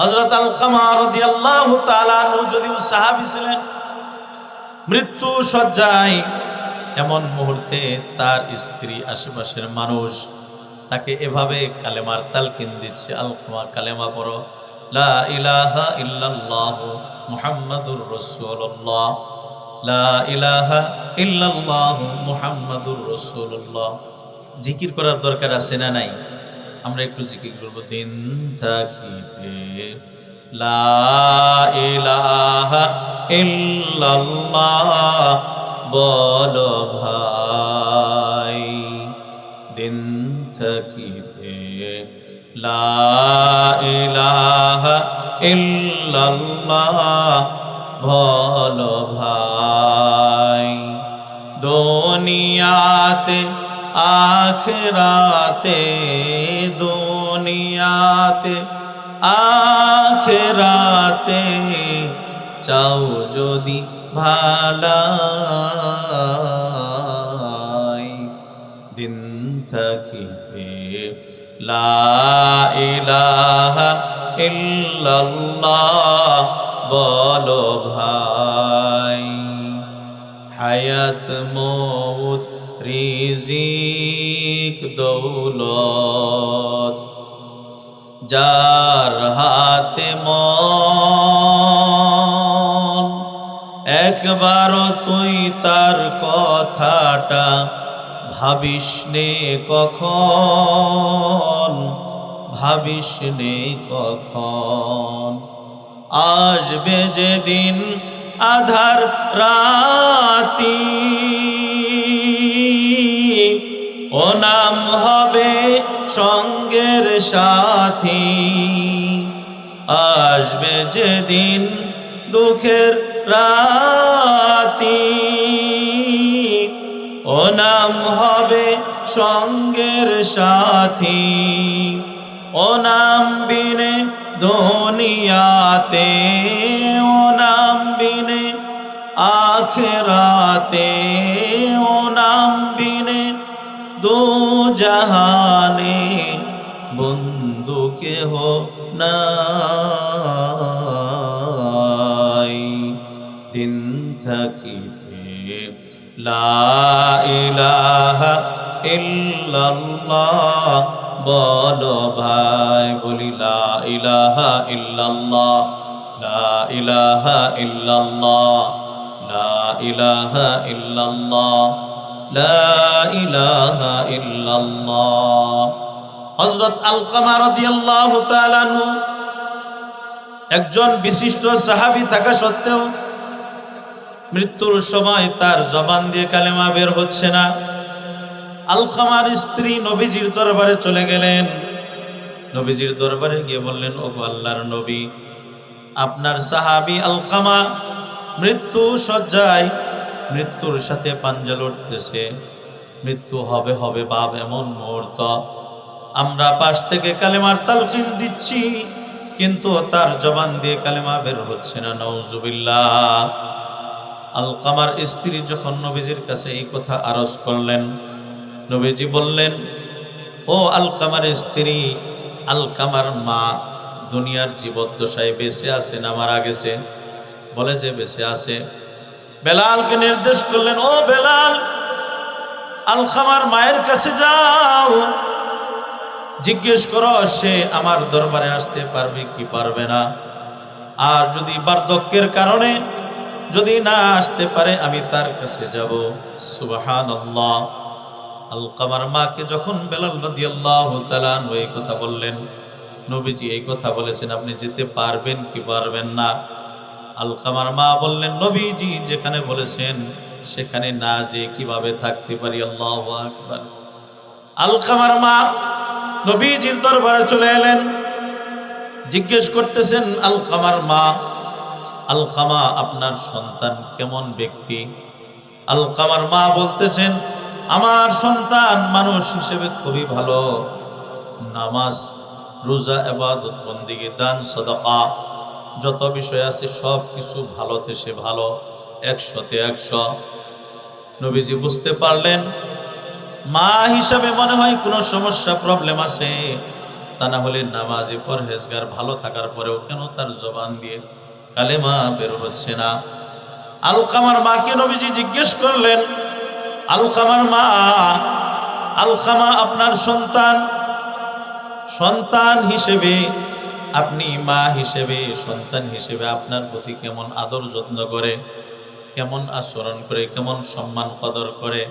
হজরত যদিও সাহাবী ছিলেন, মৃত্যু সজ্জায় এমন মুহূর্তে তার স্ত্রী আশেপাশের মানুষ তাকে এভাবে কালেমার তালকিন দিচ্ছে আল খামা কালেমা পড়ো, লা ইলাহা লা ইলাহা জিকির করার দরকার আছে না নাই? আমরা একটু জিকির করব দিন থাকিতে লা বলো ভাই। দিন থাকিতে ভাই। দুনিয়াতে আখরাতে দুনিয়াতে আখরাতে চাও যদি ভালাই। দিন থাকিতে লা ইলাহা ইল্লাল্লাহ বলো ভাই। হায়াত মৌত রিজিক দৌলত, যার হাতে মন। একবারও তুই তার কথাটা ভাবিস কখন? ভাবিস নে কখন? আসবে যেদিন আধার রাতি। ও নাম হবে সঙ্গের সাথী। আসবে যেদিন দুঃখের রাতি। ও নাম হবে সঙ্গের সাথী। ও নাম বিনে দুনিয়াতে ও নাম বিনে আখরাতে। নাই। দিন থাকিতে লা ইলাহা ইল্লাল্লাহ বলো ভাই, বলি লা ইলাহা ইল্লাল্লাহ, লা ইলাহা ইল্লাল্লাহ, লা ইলাহা ইল্লাল্লাহ, লা ইলাহা ইল্লাল্লাহ। হযরত আলকামা রাদিয়াল্লাহু একজন বিশিষ্ট সাহাবি থাকা সত্ত্বেও মৃত্যুর সময় তার জবান দিয়ে কালেমা বের হচ্ছে না। আলখামার স্ত্রী নবীজির দরবারে চলে গেলেন। নবীজির দরবারে গিয়ে বললেন ও আল্লাহর নবী, আপনার সাহাবী আলখামা মৃত্যু সজ্জায়, মৃত্যুর সাথে পাঞ্জা লড়তেছে। মৃত্যু হবে হবে বাপ এমন মুহূর্ত। আমরা পাশ থেকে কালেমার তালকিন দিচ্ছি, কিন্তু তার জবান দিয়ে কালেমা বের হচ্ছে না নওজুবিল্লাহ আলকামার স্ত্রী যখন নবীজির কাছে এই কথা আরজ করলেন, নবীজি বললেন, ও আলকামার স্ত্রী, আলকামার মা, দুনিয়ার জীবদ্দশায় বেঁচে আছে না মারা গেছে? বলে যে বেঁচে আছে। বেলালকে নির্দেশ করলেন, ও বেলাল, আলকামার মায়ের কাছে যাও। জিজ্ঞেস করো, সে আমার দরবারে আসতে পারবে কি পারবে না। আর যদি বার্ধক্যের কারণে যদি না আসতে পারে, আমি তার কাছে যাব। সুবাহান আলকামার মাকে যখন বেলাল রাদিয়াল্লাহু তাআলা আনহু এই কথা বললেন, নবীজি এই কথা বলেছেন, আপনি যেতে পারবেন কি পারবেন না। আলকামার মা বললেন, নবীজি যেখানে বলেছেন, সেখানে না যে কীভাবে থাকতে পারি? আল্লাহু আকবার। আলকামার মা নবীজির দরবারে চলে এলেন। জিজ্ঞেস করতেছেন আলকামার মা? আলকামা আপনার সন্তান কেমন ব্যক্তি? আলকামার মা বলতেছেন, আমার সন্তান মানুষ হিসেবে খুবই ভালো। নামাজ, রোজা এবাদত বন্দিগি, দান, সদকা, যত বিষয় আছে সব কিছু ভালোতে সে ভালো, একশোতে একশো। নবীজি বুঝতে পারলেন মা হিসাবে মনে হয় কোনো সমস্যা প্রবলেম আছে। তা না হলে নামাজি পরহেজগার ভালো থাকার পরেও কেন তার জবান দিয়ে কালেমা বের হচ্ছে না? আলকামার মাকে নবীজি জিজ্ঞেস করলেন, আলকামার মা, আলকামা আপনার সন্তান? সন্তান হিসেবে আপনি মা হিসেবে, সন্তান হিসেবে আপনার প্রতি কেমন আদর যত্ন করে, কেমন আচরণ করে, কেমন সম্মান কদর করে?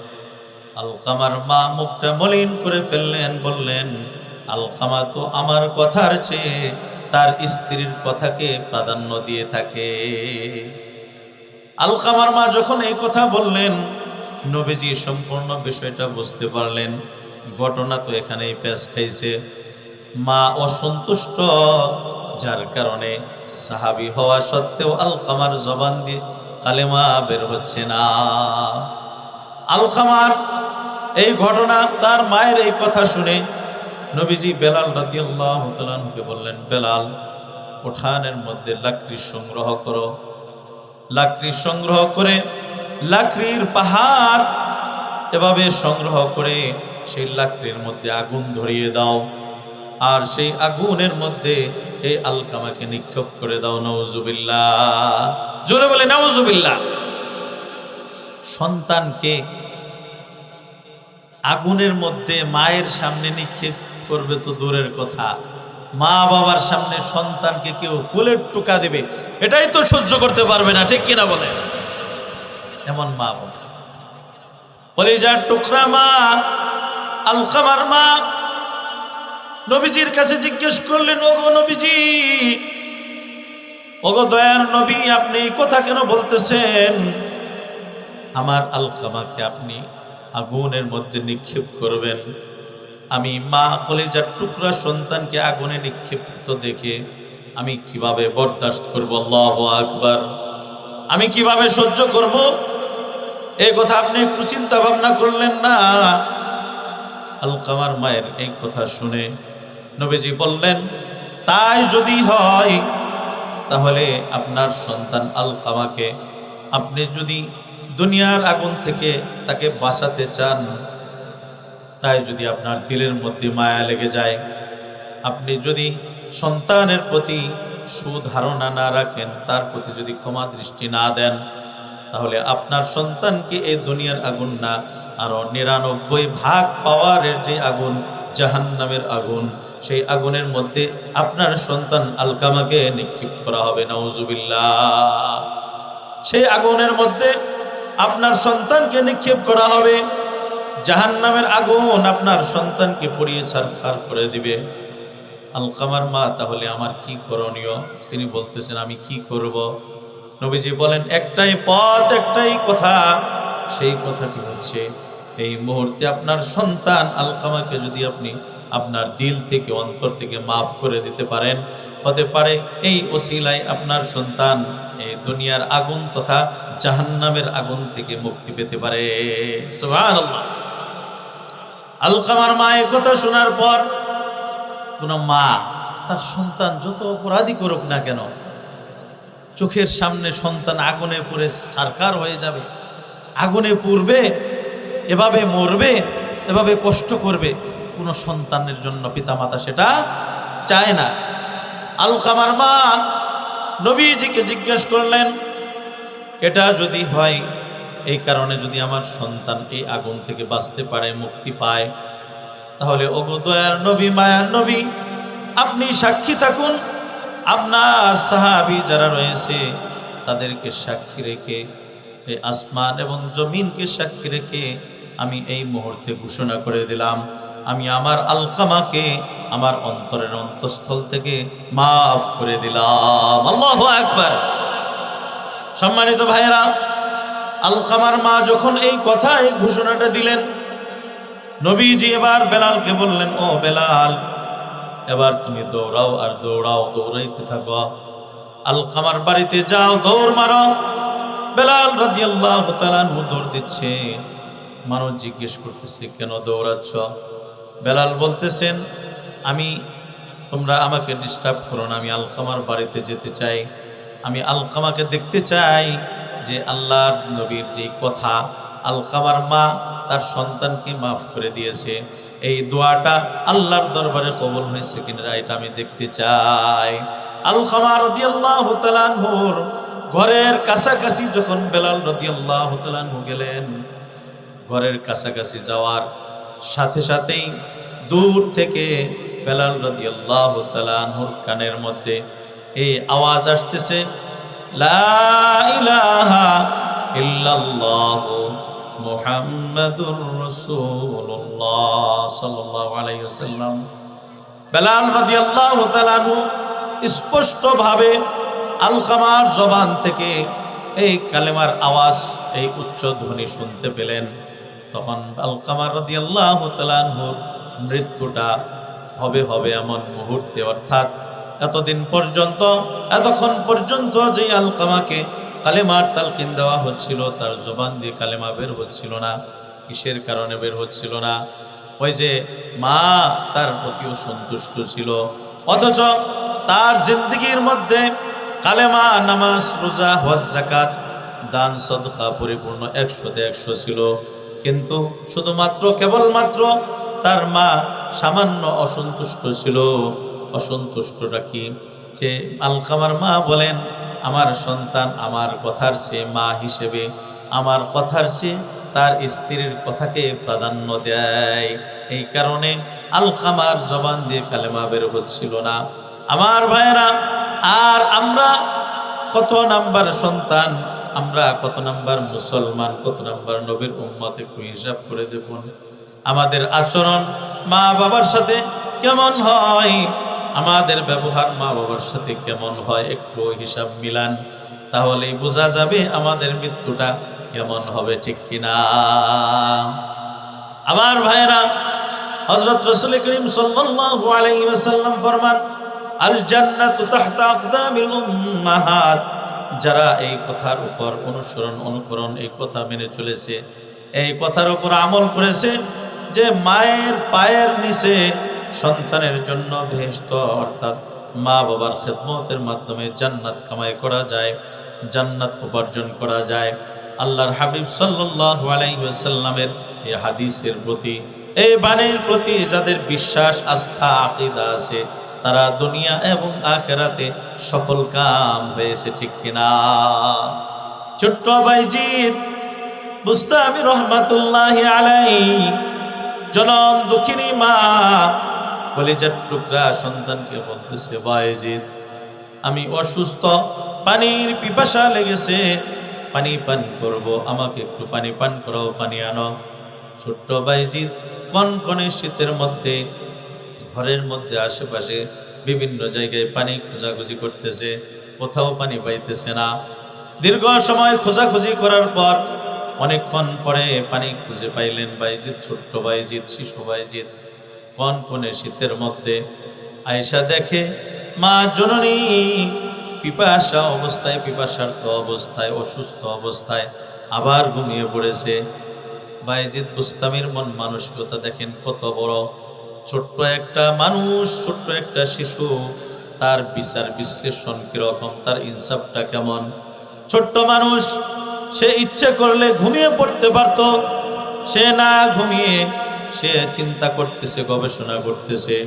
আলকামার মা মুখটা মলিন করে ফেললেন, বললেন, আলকামা তো আমার কথার চেয়ে তার স্ত্রীর কথাকে প্রাধান্য দিয়ে থাকে। আলকামার মা যখন এই কথা বললেন, নবীজি সম্পূর্ণ বিষয়টা বুঝতে পারলেন। ঘটনা তো এখানেই পেশ খাইছে। মা অসন্তুষ্ট, যার কারণে সাহাবি হওয়া সত্ত্বেও আলকামার জবান দিয়ে কালেমা বের হচ্ছে না। আলকামার এই ঘটনা তার মায়ের এই কথা শুনে নবীজি বেলাল রাদিয়াল্লাহু তাআলাকে বললেন, বেলাল, উঠানের মধ্যে লাকড়ি সংগ্রহ করো। লাকড়ি সংগ্রহ করে লাকড়ির পাহাড় এভাবে সংগ্রহ করে সেই লাকড়ির মধ্যে আগুন ধরিয়ে দাও। আর সেই আগুনের মধ্যে এই আলকামাকে নিক্ষেপ করে দাও নওজুবিল্লাহ জোরে বলে নওজুবিল্লাহ সন্তানকে আগুনের মধ্যে মায়ের সামনে নিক্ষেপ করবে তো দূরের কথা। মা বাবার সামনে সন্তানকে কেউ ফুলের টুকা দেবে, এটাই তো সহ্য করতে পারবে না, ঠিক কিনা বলে এমন মা বলে কলিজার টুকরা মা আলকামার মা, নবীজির কাছে জিজ্ঞেস করলেন, ওগো নবীজি, ওগো দয়ার নবী, আপনি কথা কেন বলতেছেন? আমার আলকামাকে আপনি আগুনের মধ্যে নিক্ষেপ করবেন। আমি মা কলেজার টুকরা সন্তানকে আগুনে নিক্ষেপিত দেখে আমি কীভাবে বরদাস্ত করব? আল্লাহ আকবার। আমি কীভাবে সহ্য করব? এই কথা আপনি একটু চিন্তা ভাবনা করলেন না? আলকামার মায়ের এই কথা শুনে নবীজি বললেন, তাই যদি হয়, তাহলে আপনার সন্তান আলকামাকে আপনি যদি দুনিয়ার আগুন থেকে তাকে বাঁচাতে চান। তাই যদি আপনার দিলের মধ্যে মায়া লেগে যায়, আপনি যদি সন্তানের প্রতি সুধারণা না রাখেন, তার প্রতি যদি ক্ষমা দৃষ্টি না দেন, তাহলে আপনার সন্তানকে এই দুনিয়ার আগুন না, আরও নিরানব্বই ভাগ পাওয়ারের যে আগুন, জাহান্নামের আগুন, সেই আগুনের মধ্যে আপনার সন্তান আলকামাকে নিক্ষিপ্ত করা হবে। নওজুবিল্লাহ সেই আগুনের মধ্যে আপনার সন্তানকে নিক্ষেপ করা হবে। জাহান্নামের আগুন আপনার সন্তানকে পড়িয়ে ছাড়খার করে দিবে। আলকামার, মা, তাহলে আমার কি করণীয়? তিনি বলতেছেন, আমি কি করব? নবীজি বলেন, একটাই পথ, একটাই কথা। সেই কথাটি হচ্ছে, এই মুহূর্তে আপনার সন্তান আলকামাকে যদি আপনি আপনার দিল থেকে, অন্তর থেকে মাফ করে দিতে পারেন, হতে পারে এই ওসিলায় আপনার সন্তান দুনিয়ার আগুন তথা জাহান্নামের আগুন থেকে মুক্তি পেতে পারে। আলকামার মা এই কথা শোনার পর কোন মা তার সন্তান যত অপরাধী করুক না কেন, চোখের সামনে সন্তান আগুনে পুড়ে সারকার হয়ে যাবে। আগুনে পুড়বে, এভাবে মরবে, এভাবে কষ্ট করবে, কোনো সন্তানের জন্য পিতামাতা সেটা চায় না। আলকামার মা নবীজিকে জিজ্ঞেস করলেন, এটা যদি হয়, এই কারণে যদি আমার সন্তান এই আগুন থেকে বাঁচতে পারে, মুক্তি পায়, তাহলে ওগো দয়ার নবী, মায়ার নবী, আপনি সাক্ষী থাকুন। আপনার সাহাবি যারা রয়েছে, তাদেরকে সাক্ষী রেখে, এই আসমান এবং জমিনকে সাক্ষী রেখে আমি এই মুহূর্তে ঘোষণা করে দিলাম। আমি আমার আলকামাকে, আমার অন্তরের অন্তঃস্থল থেকে মাফ করে দিলাম। আল্লাহ একবার সম্মানিত ভাইয়েরা, আলকামার মা যখন এই কথা এই ঘোষণাটা দিলেন, নবীজি এবার বেলালকে বললেন, ও বেলাল, এবার তুমি দৌড়াও আর দৌড়াও, দৌড়াইতে থাকো। আলকামার বাড়িতে যাও, দৌড় মারো। বেলাল রাদিয়াল্লাহু তাআলা দৌড় দিচ্ছে। মানুষ জিজ্ঞেস করতেছে, কেন দৌড়াচ্ছ? বেলাল বলতেছেন, আমি, তোমরা আমাকে ডিস্টার্ব করো না, আমি আলকামার বাড়িতে যেতে চাই। আমি আলকামাকে দেখতে চাই যে আল্লাহর নবীর যে কথা, আলকামার মা তার সন্তানকে মাফ করে দিয়েছে। এই দোয়াটা আল্লাহর দরবারে কবল হয়েছে কিনা, এটা আমি দেখতে চাই। আলখামা রাদিয়াল্লাহু তাআলা আনহুর ঘরের কাছাকাছি যখন বেলাল রাদিয়াল্লাহু তাআলা আনহু গেলেন, ঘরের কাছাকাছি যাওয়ার সাথে সাথেই দূর থেকে বেলাল রাদিয়াল্লাহু তাআলা আনহুর কানের মধ্যে এই আওয়াজ আসতেছে মুহাম্মাদুর আনহু স্পষ্টভাবে আলখামার জবান থেকে এই কালেমার আওয়াজ, এই উচ্চ ধ্বনি শুনতে পেলেন। তখন আলকামার তাআলা আনহুর মৃত্যুটা হবে হবে এমন মুহূর্তে। অর্থাৎ এতদিন পর্যন্ত, এতক্ষণ পর্যন্ত যে আলকামাকে কালেমার তালকিন দেওয়া হচ্ছিল, তার জবান দিয়ে কালেমা বের হচ্ছিল না, কিসের কারণে বের হচ্ছিল না? ওই যে মা তার প্রতিও সন্তুষ্ট ছিল, অথচ তার জিন্দগির মধ্যে কালেমা, নামাজ, রোজা, হজ জাকাত দান, সদকা পরিপূর্ণ একশোতে একশো ছিল। কিন্তু শুধুমাত্র, কেবলমাত্র তার মা সামান্য অসন্তুষ্ট ছিল। অসন্তুষ্টটা কি? যে আলকামার মা বলেন, আমার সন্তান আমার কথার চেয়ে মা হিসেবে, আমার কথার চেয়ে তার স্ত্রীর কথাকে প্রাধান্য দেয়। এই কারণে আলকামার জবান দিয়ে কালেমা বের হচ্ছিল না। আমার ভাইয়েরা, আর আমরা কত নাম্বার সন্তান আমরা কত নাম্বার মুসলমান, কত নাম্বার নবীর উম্মত একটু হিসাব করে দেখুন। আমাদের আচরণ মা বাবার সাথে কেমন হয়? আমাদের ব্যবহার মা বাবার সাথে কেমন হয়? একটু হিসাব মিলান, তাহলেই বোঝা যাবে আমাদের মৃত্যুটা কেমন হবে, ঠিক কিনা? আমার ভাইয়েরা, হযরত রাসূল করিম সাল্লাল্লাহু আলাইহি ওয়াসাল্লাম ফরমান আল জান্নাতু তাহতা আকদামিল উম্মাহাত। যারা এই কথার উপর অনুসরণ, অনুকরণ, এই কথা মেনে চলেছে, এই কথার উপর আমল করেছে, যে মায়ের পায়ের নিচে সন্তানের জন্য ভেস্ত অর্থাৎ মা বাবার খেদমতের মাধ্যমে জান্নাত কামাই করা যায়, জান্নাত উপার্জন করা যায়। আল্লাহর হাবিব সাল্লাল্লাহু আলাইহি ওয়াসাল্লামের এই হাদিসের প্রতি, এই বাণীর প্রতি যাদের বিশ্বাস, আস্থা, আকীদা আছে তারা দুনিয়া এবং আখেরাতে সফল কাম হয়েছে, ঠিক কিনা? ছোট্ট ভাইজিৎ বুস্তামি রহমাতুল্লাহ আলাই জনম দুঃখিনী মা, কলিজার টুকরা সন্তানকে বলতেছে বাইজিৎ আমি অসুস্থ, পানির পিপাসা লেগেছে, পানি পান করব, আমাকে একটু পানি পান করাও, পানি আনো। ছোট্ট বাইজিৎ কনকনে শীতের মধ্যে ঘরের মধ্যে আশেপাশে বিভিন্ন জায়গায় পানি খোঁজাখুঁজি করতেছে, কোথাও পানি পাইতেছে না। দীর্ঘ সময় খোঁজাখুঁজি করার পর অনেকক্ষণ পরে পানি খুঁজে পাইলেন বাইজিৎ, ছোট্ট বাইজিৎ, শিশু বাইজিৎ। কন কনে শীতের মধ্যে? আয়সা দেখে, মা জননী, পিপাসা অবস্থায়, পিপাসার্থ অবস্থায়, অসুস্থ অবস্থায় আবার ঘুমিয়ে পড়েছে। বাইজিৎ বুস্তামির মন মানসিকতা দেখেন কত বড়। ছোট্ট একটা মানুষ, ছোট্ট একটা শিশু, তার বিচার বিশ্লেষণ কীরকম, তার ইনসাফটা কেমন? ছোট্ট মানুষ, সে ইচ্ছে করলে ঘুমিয়ে পড়তে পারত, সে না ঘুমিয়ে সে চিন্তা করতেছে, গবেষণা করতেছে,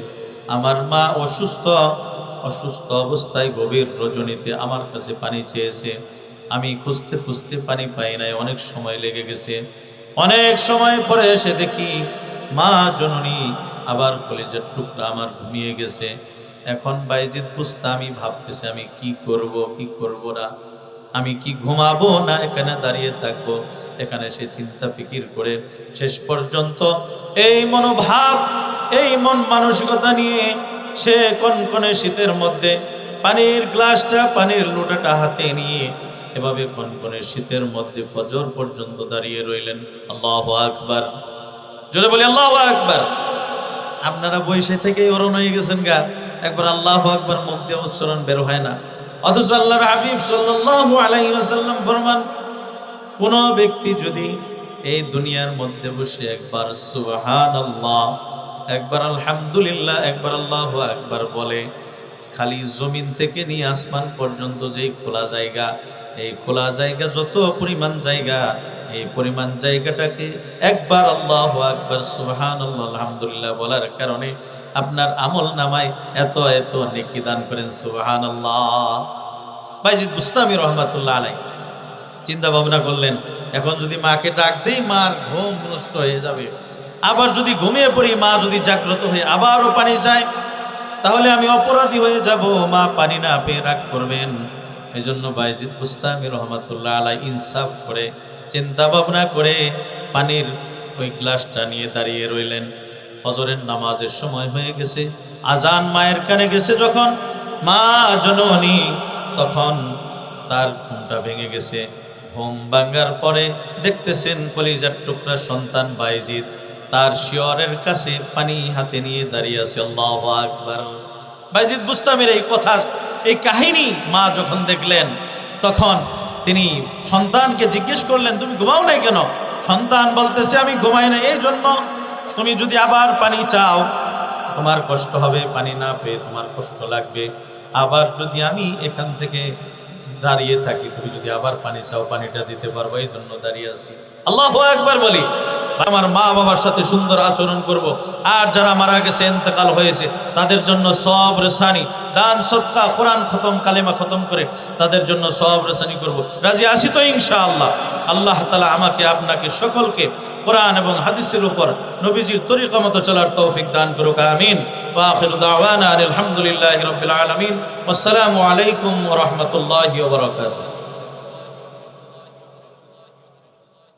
আমার মা অসুস্থ অসুস্থ অবস্থায় গভীর রজনীতে আমার কাছে পানি চেয়েছে, আমি খুঁজতে খুঁজতে পানি পাই নাই, অনেক সময় লেগে গেছে। অনেক সময় পরে এসে দেখি মা জননী আবার কলেজের টুকরা আমার ঘুমিয়ে গেছে। এখন বুঝতে আমি ভাবতেছি, আমি কি করব কি করব না? আমি কি ঘুমাবো না এখানে দাঁড়িয়ে থাকব? এখানে সে চিন্তা ফিকির করে শেষ পর্যন্ত এই মনোভাব, এই মন মানসিকতা নিয়ে সে কনকনে শীতের মধ্যে পানির গ্লাসটা, পানির লোটাটা হাতে নিয়ে এভাবে কনকনে শীতের মধ্যে ফজর পর্যন্ত দাঁড়িয়ে রইলেন। আল্লাহ আকবার। জোরে বলি, আল্লাহ আকবার। আপনারা বৈশে থেকেই অরণ হয়ে গেছেন গা। একবার আল্লাহ আকবার মুখ দিয়ে উচ্চারণ বের হয় না। অথচ আল্লাহর হাবিব ওয়াসাল্লাম ফরমান, কোন ব্যক্তি যদি এই দুনিয়ার মধ্যে বসে একবার সুবহানাল্লাহ, একবার আলহামদুলিল্লাহ, একবার আল্লাহ একবার বলে, খালি জমিন থেকে নিয়ে আসমান পর্যন্ত যেই খোলা জায়গা, এই খোলা জায়গা যত পরিমাণ জায়গা এই পরিমাণ জায়গাটাকে একবার আল্লাহ আকবার সুবহান আলহামদুলিল্লাহ বলার কারণে আপনার আমল নামায় এত এত নেকি দান করেন সুবহান আল্লাহ বাইজিদ বুস্তামি রহমাতুল্লাহ আলাই চিন্তা ভাবনা করলেন, এখন যদি মাকে ডাক দেই, মার ঘুম নষ্ট হয়ে যাবে। আবার যদি ঘুমিয়ে পড়ি, মা যদি জাগ্রত হয়ে আবারও পানি চায়, তাহলে আমি অপরাধী হয়ে যাব, মা পানি না পেয়ে রাগ করবেন। এই জন্য বাইজিদ বুস্তামি রহমাতুল্লাহ আলাই ইনসাফ করে চিন্তা ভাবনা করে পানির ওই গ্লাসটা নিয়ে দাঁড়িয়ে রইলেন। ফজরের নামাজের সময় হয়ে গেছে। আজান মায়ের কানে গেছে যখন। মা জননী, তখন তার ঘুমটা ভেঙে গেছে। ঘুম ভাঙ্গার পরে দেখতেছেন কলিজার টুকরা সন্তান বাইজিৎ তার শিয়রের কাছে পানি হাতে নিয়ে দাঁড়িয়ে আছে। আল্লাহ আকবার। বাইজিৎ বুস্তামের এই কথা, এই কাহিনী মা যখন দেখলেন, তখন তিনি সন্তানকে জিজ্ঞেস করলেন, তুমি ঘুমাও নাই কেন? সন্তান বলতেছে, আমি ঘুমাই না এই জন্য তুমি যদি আবার পানি চাও, তোমার কষ্ট হবে, পানি না পেয়ে তোমার কষ্ট লাগবে। আবার যদি আমি এখান থেকে দাঁড়িয়ে থাকি, তুমি যদি আবার পানি চাও, পানিটা দিতে পারব, এই জন্য দাঁড়িয়ে আছি। আল্লাহ একবার বলি, আমার মা বাবার সাথে সুন্দর আচরণ করব। আর যারা মারা গেছে এতেকাল হয়েছে, তাদের জন্য সব রেসানি দান সৎকা কোরআন খতম, কালেমা খতম করে তাদের জন্য সব রেসানি করব। রাজি আসি তো ইনশাআল্লাহ? আল্লাহ আল্লাহ তালা আমাকে, আপনাকে সকলকে কোরআন এবং হাদিসের উপর নবীজির তরিকা মতো চলার তৌফিক দান করুক, আমিন। আলহামদুলিল্লাহ আসসালামু আলাইকুম রহমতুল্লাহ রাহমাতুল্লাহি ওয়া বারাকাতুহু।